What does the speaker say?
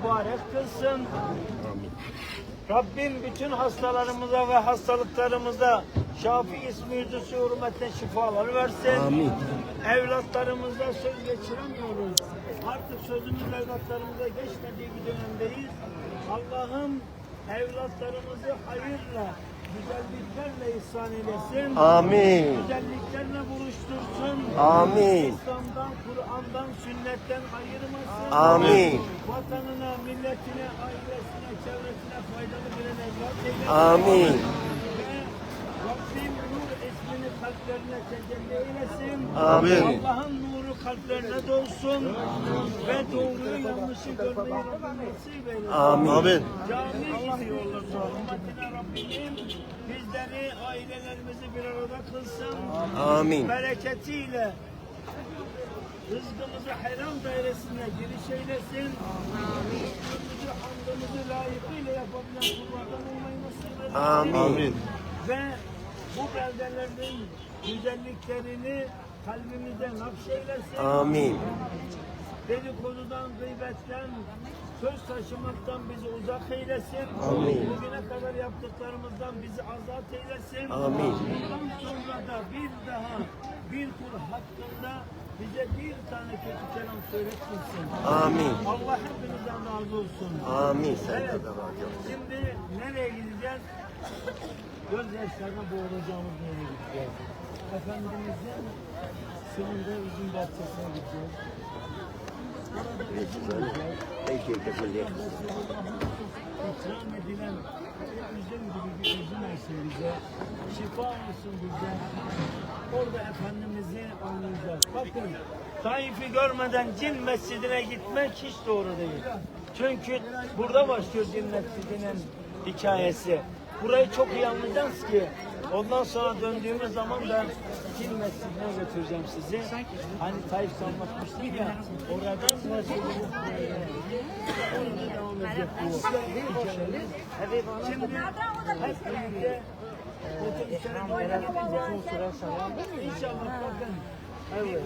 mübarek kılsın. Rabbim bütün hastalarımıza ve hastalıklarımıza Şafi ismi yüzüsü hürmetine şifalar versin. Amin. Evlatlarımıza söz geçiremiyoruz. Artık sözümüz evlatlarımıza geçmediği bir dönemdeyiz. Allah'ım evlatlarımızı hayırla, güzelliklerle ihsan eylesin. Amin. Güzelliklerle buluştursun. Amin. İslam'dan, Kur'an'dan, sünnetten ayırmasın. Amin. Vatanına, milletine, ailesine, çevresine faydalı bir evlat eylesin. Amin. Rabbim nur ismini kalplerine tecelli eylesin. Amin. Allah'ın nuru kalplerine dolsun. Ve doğruyu yanlışı görmeyi Rabbim nasip eylesin. Amin. Cami gidiyorlar hürmetine Rabbim bizleri, ailelerimizi bir arada kılsın. Amin. Bereketiyle rızkımızı helal dairesine giriş eylesin. Rızkımızı, hamdımızı layıkıyla yapabilen kullardan olmayı nasip eylesin. Amin. Ve bu beldelerin güzelliklerini kalbimize nakşeylesin. Amin. Dedikodudan, gıybetten, söz taşımaktan bizi uzak eylesin. Amin. Bugüne kadar yaptıklarımızdan bizi azat eylesin. Amin. Bundan sonra da bir daha bir kul hakkında bize bir tane kötü kelam söyletmesin. Amin. Allah hepinizden razı olsun. Amin. Sen Evet. Şimdi nereye gideceğiz? Gözyaşlarına boğulacağımız nereye gideceğiz? Efendimizin sonunda üzüm bahçesine gideceğiz. İkram edilen üzüm gibi bir üzüm bize. Şifa olsun bize. Orada Efendimiz'i anlayacağız. Bakın Taif'i görmeden cin mescidine gitmek hiç doğru değil. Çünkü burada başlıyor cin mescidinin hikayesi. Burayı çok iyi anlayacağız ki ondan sonra döndüğümüz zaman da cin mescidine götüreceğim sizi. Hani Taif anlatmıştık ya oradan mescidine orada devam edecek bu hikayenin. Şimdi hep birlikte otobüslere doğru gideceğiz. İnşallah bakın. Evet.